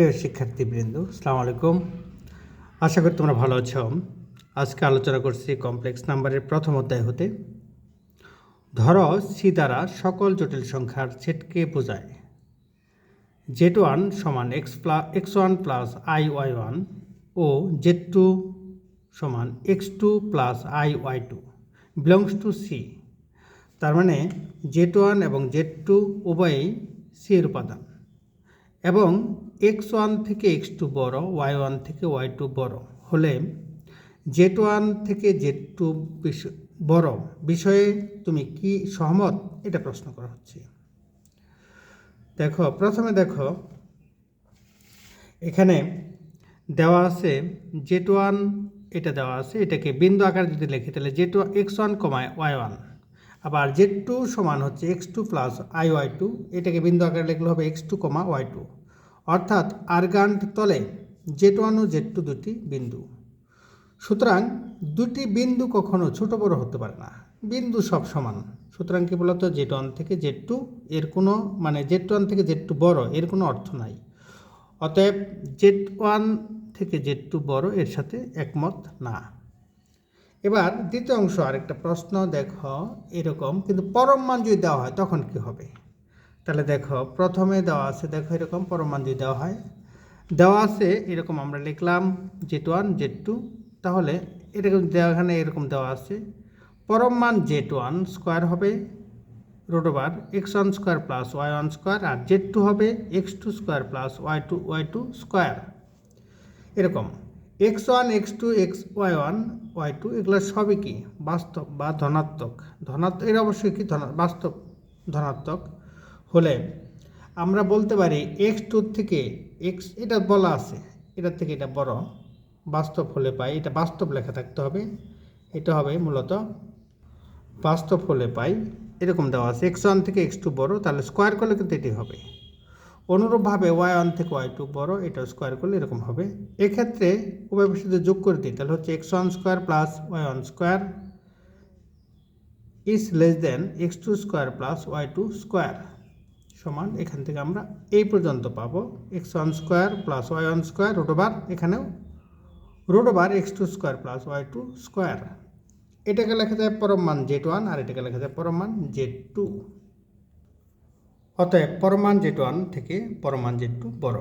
প্রিয় শিক্ষার্থীবৃন্দ, আসসালামু আলাইকুম। আশা করি তোমরা ভালো আছো। আজকে আলোচনা করছি কমপ্লেক্স নাম্বারের প্রথম অধ্যায় হতে। ধরো সি দ্বারা সকল জটিল সংখ্যার সেটকে বোঝায়? জেড ওয়ান সমান X plus X one plus I Y one O Z two সমান X two plus I Y two belongs to C. তার মানে জেড ওয়ান এবং জেড টু উভয়ই সি এর উপাদান। এবং এক্স ওয়ান থেকে এক্স টু বড় ওয়াই ওয়ান থেকে ওয়াই টু বড়। হলে জেড ওয়ান থেকে জেড টু বড়। বিষয়ে তুমি কি সহমত? এটা প্রশ্ন করা হচ্ছে। দেখো, প্রথমে দেখো, এখানে দেওয়া আছে জেড ওয়ান এটা দেওয়া আছে, এটাকে বিন্দু আকার যদি লিখি, তাহলে ওয়ান এক্স ওয়ান কমায় ওয়াই ওয়ান আবার জেড টু সমান হচ্ছে X two plus I Y two এটাকে বিন্দু আকারে লিখলে হবে X two comma Y two অর্থাৎ আর্গান্ট তলে জেট ওয়ান ও জেড টু দুটি বিন্দু। সুতরাং দুটি বিন্দু কখনো ছোট বড় হতে পারে না। বিন্দু সব সমান। সুতরাং কি বলতো? জেট ওয়ান থেকে জেড টু এর কোনো মানে জেট ওয়ান থেকে জেড টু বড়, এর কোনো অর্থ নাই। অতএব জেট ওয়ান থেকে জেড টু বড়, এর সাথে একমত না। এবার দ্বিতীয় অংশ আরেকটা প্রশ্ন, দেখো, এরকম, কিন্তু পরম মান যদি দেওয়া হয়, তখন কি হবে? তাহলে দেখো, প্রথমে দেওয়া আছে, দেখো এরকম পরম যদি দেওয়া হয়। দেওয়া আছে, এরকম আমরা লিখলাম জেড ওয়ান, জেড টু, তাহলে এরকম এখানে এরকম দেওয়া আছে। পরম মান জেড ওয়ান স্কোয়ার হবে root over X one square plus Y one square, আর জেড টু হবে X two square plus Y two Y two square. এরকম, X one, X two, X, Y one, Y two, এগুলো সবই কি? বাস্তব বা ধনাত্মক। ধনাত্মক, এর অবশ্যই কি? ধনা, বাস্তব, ধনাত্মক। হলে আমরা বলতে পারি এক্স টুর থেকে এক্স এটা বলা আছে। এটার থেকে এটা বড়। বাস্তব হলে পাই, এটা বাস্তব লেখা থাকতে হবে। এটা হবে মূলত বাস্তব হলে পাই। এরকম দেওয়া আছে এক্স ওয়ান থেকে এক্স টু বড়, তাহলে স্কোয়ার করলে কিন্তু এটি হবে। অনুরূপভাবে ওয়াই ওয়ান থেকে ওয়াই টু বড়, এটা স্কোয়ার করলে এরকম হবে। এক্ষেত্রে উভয় সাথে যোগ করে দিই, তাহলে হচ্ছে X one square plus Y one square is less than X two square plus Y two square সমান, এখান থেকে আমরা এই পর্যন্ত পাবো। X one square plus Y one square root over এখানেও root over X two square plus Y two square এটাকে লেখা যায় পরম মান জেড ওয়ান আর এটাকে লেখা যায় পরম মান জেড টু অতএব পরমান জেড ওয়ান থেকে পরমান জেড টু বড়।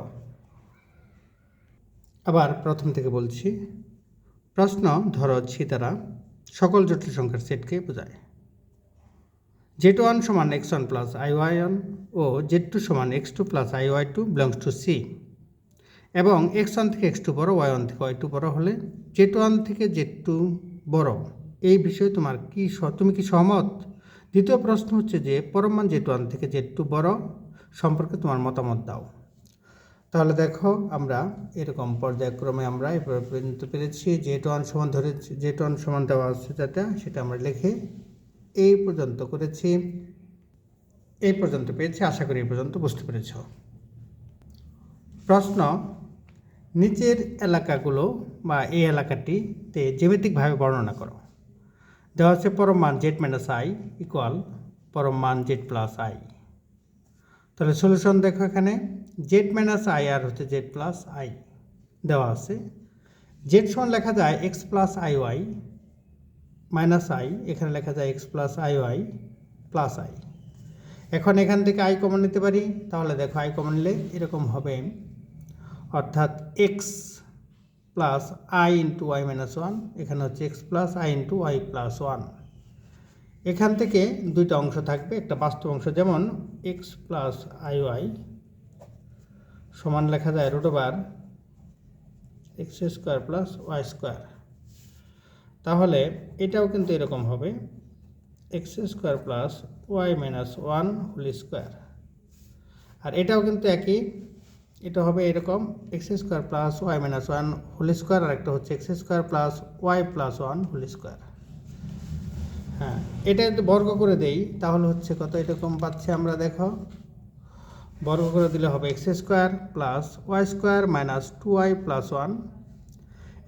আবার প্রথম থেকে বলছি, প্রশ্ন ধরো ছি দ্বারা সকল জটিল সংখ্যার সেটকে বোঝায়। জেড ওয়ান সমান X one plus I Y one O Z two সমান X two plus I Y two belongs to C এবং এক্স ওয়ান থেকে এক্স টু বড় ওয়াই ওয়ান থেকে ওয়াই টু বড় হলে জেড ওয়ান থেকে জেড টু বড়। এই বিষয়ে তোমার কি তুমি কি সহমত? দ্বিতীয় প্রশ্ন হচ্ছে যে পরমান জেড ওয়ান থেকে জেড টু বড় সম্পর্কে তোমার মতামত দাও। তাহলে দেখো আমরা এরকম পর্যায়ক্রমে আমরা পর্যন্ত পেরেছি জেড ওয়ান সমান ধরে জেড ওয়ান সমান দেওয়া আছে যেটা সেটা আমরা লিখে এই পর্যন্ত করেছি। এই পর্যন্ত পেয়েছি, আশা করি এই পর্যন্ত বুঝতে পেরেছ। প্রশ্ন, নিচের এলাকাগুলো বা এই এলাকাটিতে জ্যামিতিকভাবে বর্ণনা করো। দেওয়া হচ্ছে পরম মান জেড মাইনাস আই ইকুয়াল পরম মান জেড প্লাস আই তাহলে সলিউশন দেখো এখানে জেড মাইনাস আই আর হচ্ছে জেড প্লাস আই দেওয়া আছে। জেড সমান লেখা যায় X plus I Y minus I এখানে লেখা যায় X plus I Y plus I এখন এখান থেকে আই কমন নিতে পারি, তাহলে দেখো আই কমন নিলে এরকম হবে। অর্থাৎ X plus I into Y minus one এখানে হচ্ছে X plus I into Y plus one এখান থেকে দুইটা অংশ থাকবে, একটা বাস্তব অংশ যেমন এক্স প্লাস আই ওয়াই সমান লেখা যায় root over X square plus Y square তাহলে এটাও কিন্তু এরকম হবে X square plus Y minus one whole square আর এটাও কিন্তু একই, এটা হবে এরকম X square plus Y minus one whole square আর একটা হচ্ছে X square plus Y plus one whole square হ্যাঁ এটা যদি বর্গ করে দেই, তাহলে হচ্ছে কত? এরকম পাচ্ছি আমরা দেখো, বর্গ করে দিলে হবে X square plus Y square minus two Y plus one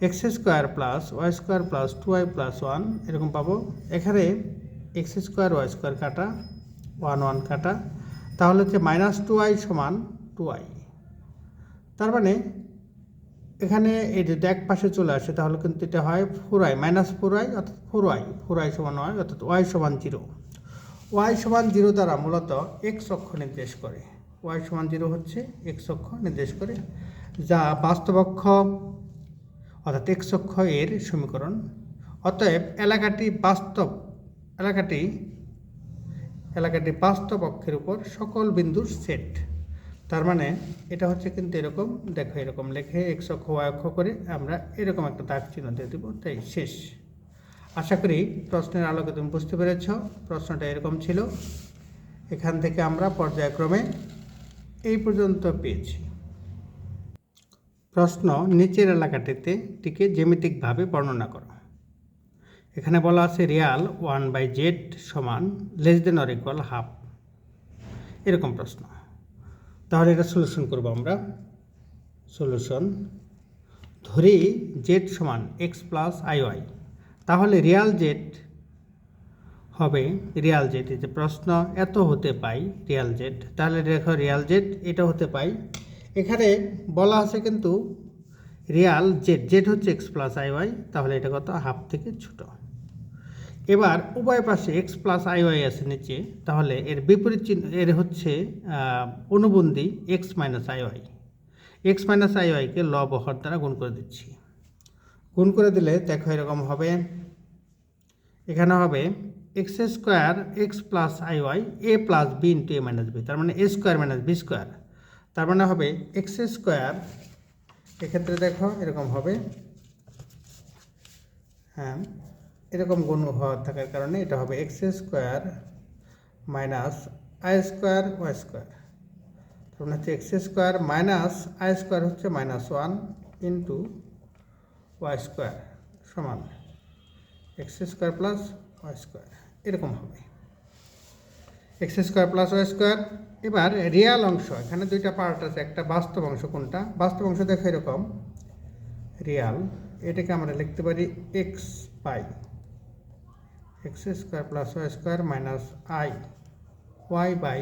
X square plus Y square plus two Y plus one এরকম পাবো। এখানে এক্স স্কোয়ার ওয়াই স্কোয়ার কাটা ওয়ান ওয়ান কাটা। তাহলে হচ্ছে মাইনাস টু ওয়াই সমান টু ওয়াই তার মানে এখানে এই যদি এক পাশে চলে আসে, তাহলে কিন্তু এটা হয় four I minus four I অর্থাৎ ফোর আই ফোর আই সমান ওয়াই অর্থাৎ ওয়াই সমান জিরো ওয়াই সমান জিরো দ্বারা মূলত এক্স অক্ষ নির্দেশ করে। ওয়াই সমান জিরো হচ্ছে এক্স অক্ষ নির্দেশ করে, যা বাস্তব অক্ষ অর্থাৎ এক্স অক্ষ এর সমীকরণ। অতএব এলাকাটি বাস্তব, এলাকাটি এলাকাটি বাস্তব অক্ষের উপর সকল বিন্দুর সেট তার মানে এটা হচ্ছে কিন্তু এরকম, দেখো এরকম লেখে এক্স অক্ষ ওয়াই অক্ষ করে আমরা এরকম একটা দাগ চিহ্ন দিয়ে দেবো, তাই শেষ। আশা করি প্রশ্নের আলোকে তুমি বুঝতে পেরেছ, প্রশ্নটা এরকম ছিল। এখান থেকে আমরা পর্যায়ক্রমে এই পর্যন্ত পেয়েছি। প্রশ্ন, নিচের এলাকাটিতে টিকে জ্যামিতিকভাবে বর্ণনা করো। এখানে বলা আছে রিয়াল ওয়ান বাই জেড সমান less than or equal half. এরকম প্রশ্ন। তাহলে এটা সলিউশন করব আমরা। সলিউশন, ধরি জেড সমান এক্স প্লাস আই ওয়াই। তাহলে রিয়াল জেড হবে, রিয়াল জেড যে প্রশ্ন, এত হতে পাই রিয়াল জেড? তাহলে দেখো রিয়াল জেড, এটা হতে পাই এখানে বলা আছে কিন্তু রিয়াল জেড জেড হচ্ছে এক্স প্লাস আই ওয়াই, তাহলে এটা কত? হাফ থেকে ছোট। এবার উভয় পাশে এক্স প্লাস আই ওয়াই আছে নিচে, তাহলে এর বিপরীত চিহ্ন, এর হচ্ছে অনুবন্ধী X minus I Y. X minus I ওয়াইকে ল বহর দ্বারা গুণ করে দিচ্ছি। গুণ করে দিলে দেখো এরকম হবে। এখানে হবে X square X plus I Y A plus B into A minus B তার মানে A square minus B square তার মানে হবে এক্স স্কোয়ার, এক্ষেত্রে দেখো এরকম হবে। হ্যাঁ এরকম গুণ হওয়া থাকার কারণে এটা হবে X square minus I square Y square. তার মানে হচ্ছে X square minus I square হচ্ছে minus one into Y square সমান X square plus Y square, এরকম হবে। X square plus Y square এবার রিয়াল অংশ, এখানে দুইটা পার্ট আছে, একটা বাস্তব অংশ কোনটা? বাস্তব অংশ দেখো এরকম। রিয়াল এটাকে আমরা লিখতে পারি x pi. X square plus Y square minus I Y by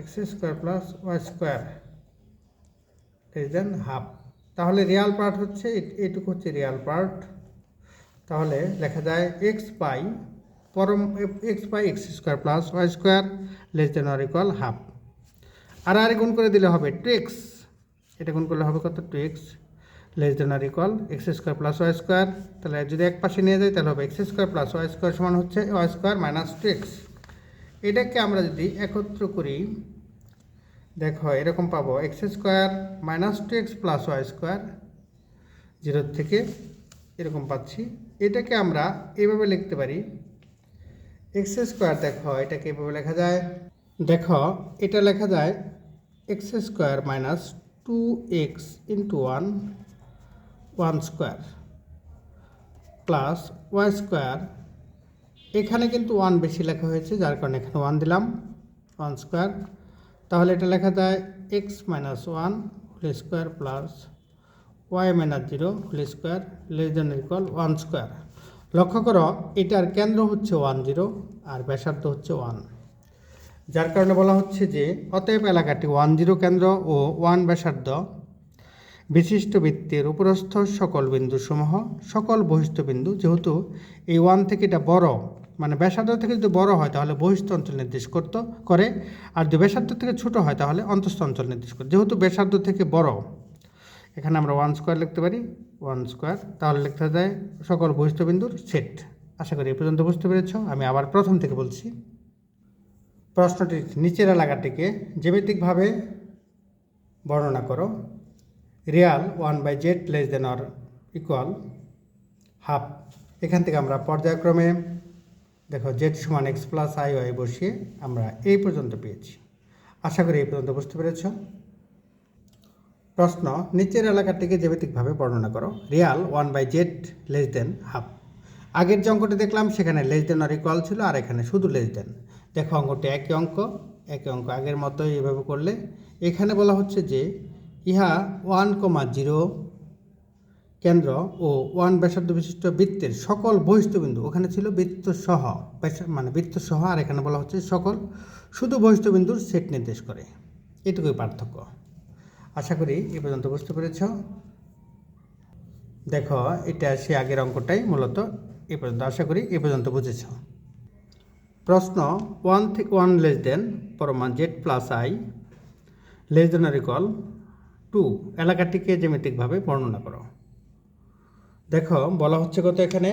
X square plus Y square less than half তাহলে রিয়াল পার্ট হচ্ছে এটুকু হচ্ছে রিয়াল পার্ট তাহলে লেখা যায় এক্স পাই পরম X by X square plus Y square less than or equal half আর আর গুণ করে দিলে হবে টু এক্স এটা গুণ করলে হবে কত? Two x less than or equal x square plus y square তাহলে যদি এক পাশে নিয়ে যাই, তাহলে হবে x square plus y square সমান হচ্ছে y square minus two x এটাকে আমরা যদি একত্র করি, দেখো এরকম পাবো x square minus two x plus y square জিরোর থেকে এরকম পাচ্ছি। এটাকে আমরা এইভাবে লিখতে পারি এক্স স্কোয়ার দেখো এটাকে এভাবে লেখা যায়? দেখো, এটা লেখা যায় x square minus two x into one one square plus y square এখানে কিন্তু ওয়ান বেশি লেখা হয়েছে, যার কারণে এখানে ওয়ান দিলাম ওয়ান স্কোয়ার তাহলে এটা লেখা যায় x minus one whole square plus y minus zero whole square less than equal one square লক্ষ্য করো, এটার কেন্দ্র হচ্ছে ওয়ান জিরো আর ব্যাসার্ধ হচ্ছে ওয়ান যার কারণে বলা হচ্ছে যে, অতএব এলাকাটি ওয়ান জিরো কেন্দ্র ও ওয়ান ব্যাসার্ধ বিশিষ্ট বৃত্তের উপরস্থ সকল বিন্দুসমূহ, সকল বহিষ্ঠ বিন্দু যেহেতু এই ওয়ান থেকে এটা বড় মানে ব্যাসার্ধ থেকে যদি বড় হয়, তাহলে বহিস্থ অঞ্চল নির্দেশ করত, করে। আর যদি ব্যাসার্ধ থেকে ছোট হয়, তাহলে অন্তস্থ অঞ্চল নির্দেশ করে। যেহেতু ব্যাসার্ধ থেকে বড়, এখানে আমরা ওয়ান স্কোয়ার লিখতে পারি। ওয়ান স্কোয়ার তাহলে লিখতে যায় সকল বহিস্থ বিন্দুর সেট। আশা করি এ পর্যন্ত বুঝতে পেরেছ। আমি আবার প্রথম থেকে বলছি। প্রশ্নটি নিচের এলাকাটিকে জ্যামিতিকভাবে বর্ণনা করো। Real one by z less than or equal half. এখান থেকে আমরা পর্যায়ক্রমে দেখো জেড সমান এক্স প্লাস আই ওয়াই বসিয়ে আমরা এই পর্যন্ত পেয়েছি। আশা করি এই পর্যন্ত বুঝতে পেরেছ। প্রশ্ন, নিচের এলাকাটিকে জ্যামিতিকভাবে বর্ণনা করো। Real one by z less than half. আগের যে অঙ্কটি দেখলাম, সেখানে লেস দেন আর ইকুয়াল ছিল, আর এখানে শুধু লেস দেন। দেখো অঙ্কটি একই অঙ্ক একই অঙ্ক আগের মতোই এভাবে করলে। এখানে বলা হচ্ছে যে, ইহা ওয়ান কমা জিরো কেন্দ্র ও ওয়ান ব্যাসার্ধ বিশিষ্ট বৃত্তের সকল বহিস্থ বিন্দু ওখানে ছিল বৃত্ত সহ মানে বৃত্ত সহ আর এখানে বলা হচ্ছে সকল। শুধু বহিস্থ বিন্দুর সেট নির্দেশ করে। এটুকুই পার্থক্য। আশা করি এ পর্যন্ত বুঝতে পেরেছ। দেখো, এটা সে আগের অঙ্কটাই মূলত এ পর্যন্ত। আশা করি এ পর্যন্ত বুঝেছ। প্রশ্ন ওয়ান থেকে one less than পরমান z plus i less than equal two এলাকাটিকে জ্যামিতিকভাবে বর্ণনা করো। দেখো, বলা হচ্ছে কত এখানে?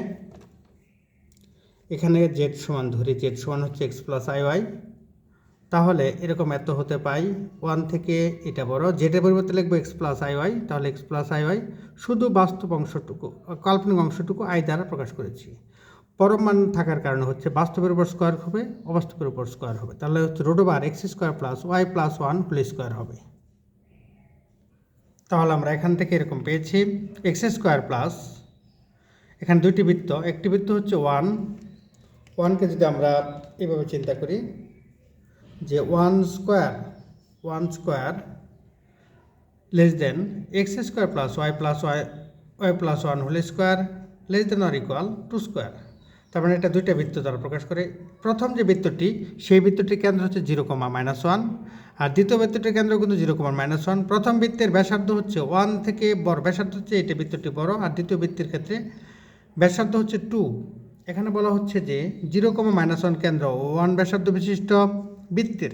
এখানে জেড সমান ধরি জেড সমান হচ্ছে এক্স প্লাস আই ওয়াই তাহলে এরকম এত হতে পাই ওয়ান থেকে এটা বড় জেডের পরিবর্তে লিখব এক্স প্লাস আই ওয়াই তাহলে এক্স প্লাস আই ওয়াই শুধু বাস্তব অংশটুকু, কাল্পনিক অংশটুকু আই দ্বারা প্রকাশ করেছি। পরম মান থাকার কারণে হচ্ছে বাস্তবের উপর স্কোয়ার হবে, অবাস্তবের উপর স্কোয়ার হবে। তাহলে হচ্ছে রোডোবার x square plus y plus one whole square হবে। তাহলে আমরা এখান থেকে এরকম পেয়েছি এক্স স্কোয়ার প্লাস এখানে দুইটি বৃত্ত, একটি বৃত্ত হচ্ছে ওয়ান ওয়ানকে যদি আমরা এভাবে চিন্তা করি যে one square one square less than x square plus y plus y y plus one whole square less than or equal two square তার মানে এটা দুইটা বৃত্ত দ্বারা প্রকাশ করে। প্রথম যে বৃত্তটি, সেই বৃত্তটির কেন্দ্র হচ্ছে জিরো কমা মাইনাস ওয়ান আর দ্বিতীয় বৃত্তটির কেন্দ্র কিন্তু জিরো কমা মাইনাস ওয়ান প্রথম বৃত্তের ব্যাসার্ধ হচ্ছে ওয়ান থেকে বড়, ব্যাসার্ধ হচ্ছে এটা বৃত্তটি বড় আর দ্বিতীয় বৃত্তের ক্ষেত্রে ব্যাসার্ধ হচ্ছে টু এখানে বলা হচ্ছে যে জিরো কমা মাইনাস ওয়ান কেন্দ্র ওয়ান ব্যাসার্ধ বিশিষ্ট। বৃত্তের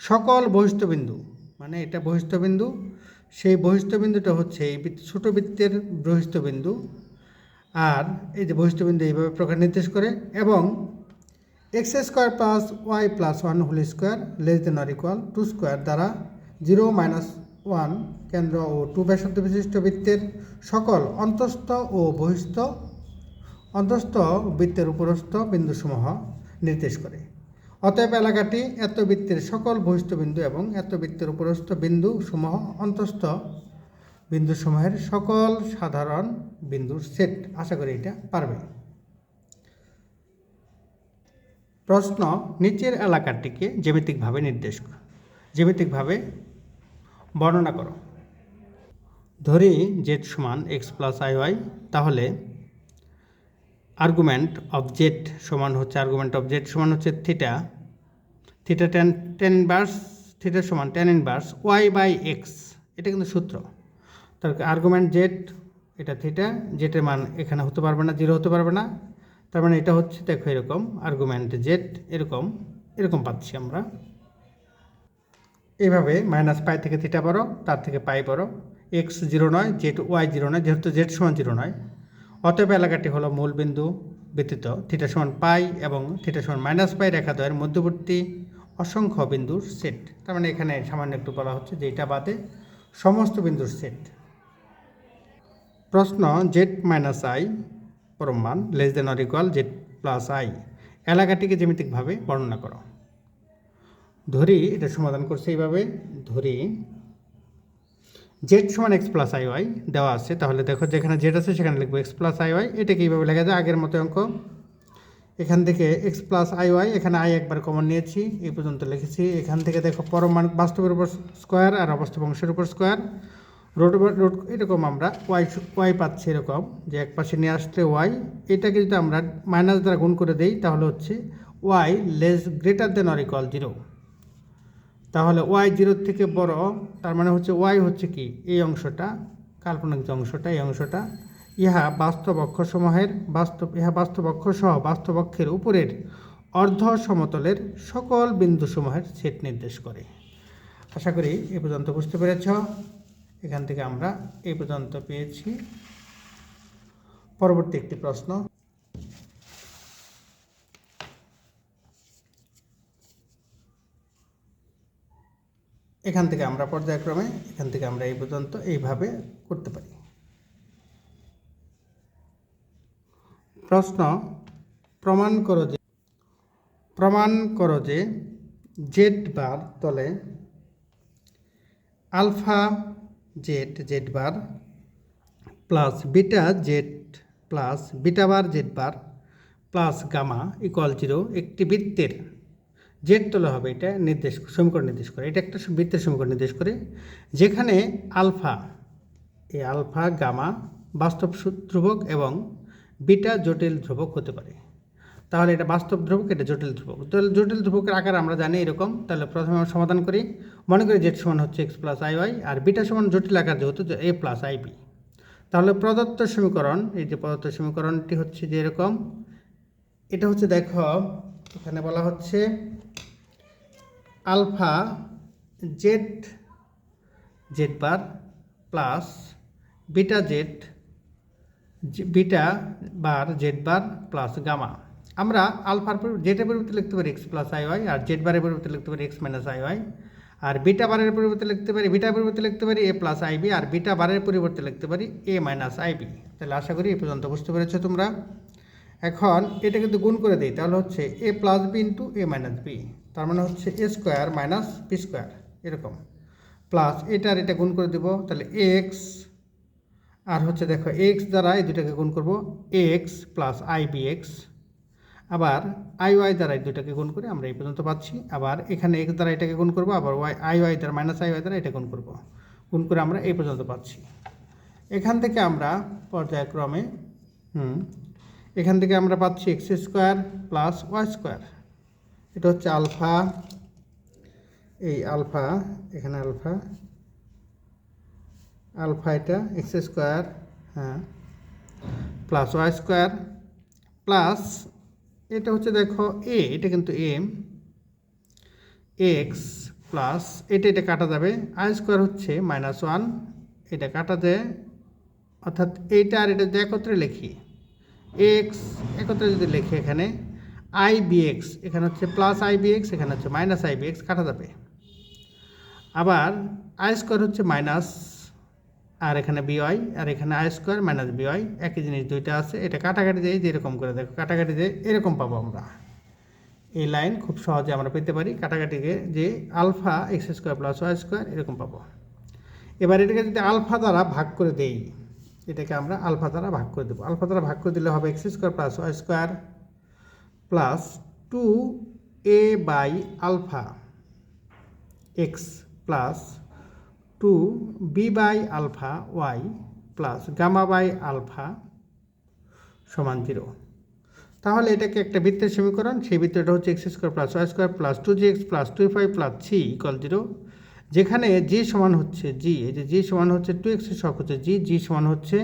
সকল বহিষ্ঠবিন্দু মানে এটা বহিষ্ঠবিন্দু, সেই বহিষ্ঠবিন্দুটা হচ্ছে এই ছোট বৃত্তের বহিষ্ঠবিন্দু। আর এই যে বহিষ্ঠবিন্দু এইভাবে প্রকার নির্দেশ করে এবং x square plus y plus one whole square less than or equal two square দ্বারা জিরো মাইনাস ওয়ান কেন্দ্র ও টু ব্যাসার্ধ বিশিষ্ট বৃত্তের সকল অন্তস্থ ও বহিস্থ, অন্তস্থ বৃত্তের উপরস্থ বিন্দুসমূহ নির্দেশ করে। অতএব এলাকাটি এত বৃত্তের সকল বহিস্থ বিন্দু এবং এত বৃত্তের উপরস্থ বিন্দু সমূহ অন্তস্থ বিন্দুসমূহের সকল সাধারণ বিন্দুর সেট। আশা করি এটা পারবে। প্রশ্ন, নিচের এলাকাটিকে জ্যামিতিকভাবে নির্দেশ জ্যামিতিকভাবে বর্ণনা করো। ধরি জেড সমান এক্স প্লাস আই ওয়াই তাহলে আর্গুমেন্ট জেড সমান হচ্ছে আর্গুমেন্ট জেড সমান হচ্ছে theta theta tan tan inverse theta সমান tan inverse Y by X এটা কিন্তু সূত্র। তার আর্গুমেন্ট জেড এটা থিটা জেটের মান এখানে হতে পারবে না জিরো হতে পারবে না। তার মানে এটা হচ্ছে, দেখো এরকম আর্গুমেন্ট জেড এরকম এরকম পাচ্ছি আমরা। এইভাবে মাইনাস পাই থেকে থিটা বড় তার থেকে পাই বড় এক্স জিরো নয় জেড ওয়াই জিরো নয়, যেহেতু জেড সমান জিরো নয়। অতএব এলাকাটি হলো মূল বিন্দু ব্যতীত। থিটা সমান পাই এবং থিটা সমান মাইনাস পাই রেখাদ্বয়ের মধ্যবর্তী অসংখ্য বিন্দুর সেট তার মানে এখানে সামান্য একটু বলা হচ্ছে যে এটা বাদে সমস্ত বিন্দুর সেট প্রশ্ন z minus i পরমান less than or equal z plus i এলাকাটিকে জ্যামিতিকভাবে বর্ণনা করো। ধরি, এটা সমাধান করছে এইভাবে। ধরি জেড সমান এক্স প্লাস আই ওয়াই দেওয়া আছে, তাহলে দেখো যেখানে জেড আছে সেখানে লিখব এক্স প্লাস আই ওয়াই। এটাকে এইভাবে লেখা যায়? আগের মতো অঙ্ক। এখান থেকে এক্স প্লাস আই ওয়াই, এখানে আই একবার কমন নিয়েছি, এই পর্যন্ত লিখেছি। এখান থেকে দেখো পরমান বাস্তবের উপর স্কোয়ার আর অবাস্তব অংশের উপর স্কোয়ার। রোড রোড, এরকম আমরা ওয়াই ওয়াই পাচ্ছি এরকম, যে এক পাশে নিয়ে আসলে ওয়াই। এটাকে যদি আমরা মাইনাস দ্বারা গুণ করে দেই, তাহলে হচ্ছে y less greater than or equal zero তাহলে ওয়াই জিরোর থেকে বড়, তার মানে হচ্ছে ওয়াই হচ্ছে কি? এই অংশটা, কাল্পনিক যে অংশটা, এই অংশটা, ইহা বাস্তব অক্ষসমূহের বাস্তব, ইহা বাস্তব অক্ষ সহ বাস্তব অক্ষের উপরের অর্ধ সমতলের সকল বিন্দুসমূহের সেট নির্দেশ করে। আশা করি এ পর্যন্ত বুঝতে পেরেছ। এখান থেকে আমরা এই পর্যন্ত পেয়েছি। পরবর্তী একটি প্রশ্ন। এখান থেকে আমরা পর্যায়ক্রমে এখান থেকে আমরা এই পর্যন্ত এইভাবে করতে পারি। প্রশ্ন, প্রমাণ করো যে, প্রমাণ করো যে জেড বার তলে alpha z z bar plus beta z plus beta bar z bar plus gamma equal zero একটি বৃত্তের জেড তলে হবে, এটা নির্দেশ, সমীকরণ নির্দেশ করে। এটা একটা বৃত্তের সমীকরণ নির্দেশ করে, যেখানে আলফা, এই আলফা, গামা বাস্তব ধ্রুবক এবং বিটা জটিল ধ্রুবক হতে পারে। তাহলে এটা বাস্তব ধ্রুবক, এটা জটিল ধ্রুবক। জটিল ধ্রুবকের আকার আমরা জানি এরকম। তাহলে প্রথমে আমরা সমাধান করি। মনে করি জেড সমান হচ্ছে এক্স প্লাস আই ওয়াই, আর বিটা সমান জটিল আকার যেহেতু এ প্লাস আই তাহলে প্রদত্ত সমীকরণ, এই যে প্রদত্ত সমীকরণটি হচ্ছে যে এরকম এটা হচ্ছে দেখো, এখানে বলা হচ্ছে alpha z z bar plus beta z beta bar, z bar plus gamma. আমরা আলফার জেডের পরিবর্তে লিখতে পারি এক্স প্লাস আই ওয়াই, আর জেড বারের পরিবর্তে লিখতে পারি এক্স মাইনাস আই ওয়াই, আর বিটা বারের পরিবর্তে লিখতে পারি, বিটার পরিবর্তে লিখতে পারি এ প্লাস আইবি আর বিটা বারের পরিবর্তে লিখতে পারি এ মাইনাস আইবি তাহলে আশা করি এ পর্যন্ত বুঝতে পেরেছ তোমরা। এখন এটা কিন্তু গুণ করে দিই, তাহলে হচ্ছে a plus b into a minus b তার মানে হচ্ছে a square minus b square এরকম। প্লাস এটা আর এটা গুণ করে দেবো, তাহলে এক্স আর হচ্ছে দেখো এক্স দ্বারা এই দুটাকে গুণ করব x plus i b x আবার আই ওয়াই দ্বারা এই দুটাকে গুণ করে আমরা এই পর্যন্ত পাচ্ছি, আবার এখানে এক্স দ্বারা এটাকে গুণ করব, আবার ওয়াই আই ওয়াই দ্বারা মাইনাস আই ওয়াই দ্বারা এটা গুণ করব, গুণ করে আমরা এই পর্যন্ত পাচ্ছি। এখান থেকে আমরা পর্যায়ক্রমে, হুম এখান থেকে আমরা পাচ্ছি x square plus y square. এটা হচ্ছে আলফা, এই আলফা, এখানে আলফা। আলফা এটা এক্স স্কোয়ার হ্যাঁ প্লাস ওয়াই স্কোয়ার। প্লাস এটা হচ্ছে দেখো এ এটা কিন্তু এম এক্স প্লাস এটা এটা কাটা যাবে। আই স্কোয়ার হচ্ছে মাইনাস ওয়ান এটা কাটা যায়। অর্থাৎ এইটা আর এটা একত্রে লিখি। এক্স একত্রে যদি লেখে এখানে আই বি এক্স এখানে হচ্ছে প্লাস আই বি এক্স এখানে হচ্ছে মাইনাস আই বি এক্স কাটা যাবে। আবার আই স্কোয়ার হচ্ছে মাইনাস আর এখানে বিওয়াই আর এখানে আই স্কোয়ার মাইনাস বিওয়াই একই জিনিস দুইটা আছে, এটা কাটাকাটি দিয়ে যেরকম করে দেখো, কাটাকাটি দিয়ে এরকম পাবো আমরা। এই লাইন খুব সহজে আমরা পেতে পারি কাটাকাটিকে যে alpha x square plus y square এরকম পাবো। এবার এটাকে যদি আলফা দ্বারা ভাগ করে দেই এটাকে আমরা আলফা দ্বারা ভাগ করে দেবো। আলফা দ্বারা ভাগ করে দিলে হবে x square plus y square plus two a by alpha x plus two b by alpha y plus gamma by alpha সমান জিরো। তাহলে এটাকে একটা বৃত্তের সমীকরণ, সেই বৃত্তটা হচ্ছে x square plus y square plus two g x plus two five plus c equal zero যেখানে জি সমান হচ্ছে জি, এই যে জি সমান হচ্ছে টু এক্সের শখ হচ্ছে জি জি সমান হচ্ছে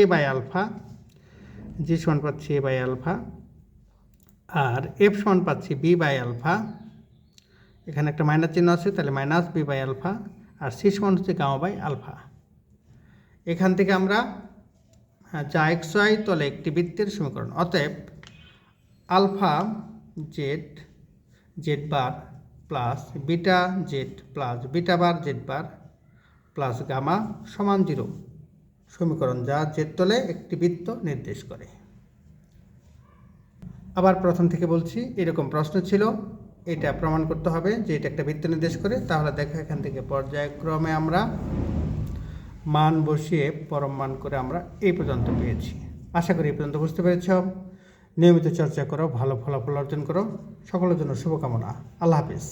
এ বাই আলফা জি সমান পাচ্ছি এ বাই আলফা আর এফ সমান পাচ্ছি বি বাই আলফা এখানে একটা মাইনাস চিহ্ন আছে, তাহলে মাইনাস বি বাই আলফা আর সি সমান হচ্ছে গামা বাই আলফা এখান থেকে আমরা হ্যাঁ যা এক্স ওয়াই তলে একটি বৃত্তের সমীকরণ, অতএব alpha z z bar plus beta z plus beta bar z bar plus gamma সমান জিরো। সমীকরণ যা জেড তলে একটি বৃত্ত নির্দেশ করে। আবার প্রথম থেকে বলছি, এরকম প্রশ্ন ছিল, এটা প্রমাণ করতে হবে যে এটা একটা বৃত্ত নির্দেশ করে। তাহলে দেখো এখান থেকে পর্যায়ক্রমে আমরা মান বসিয়ে পরম মান করে আমরা এই পর্যন্ত পেয়েছি। আশা করি এই পর্যন্ত বুঝতে পেরেছ। নিয়মিত চর্চা করো ভালো ফলাফল অর্জন করো। সকলের জন্য শুভকামনা। আল্লাহ হাফিজ।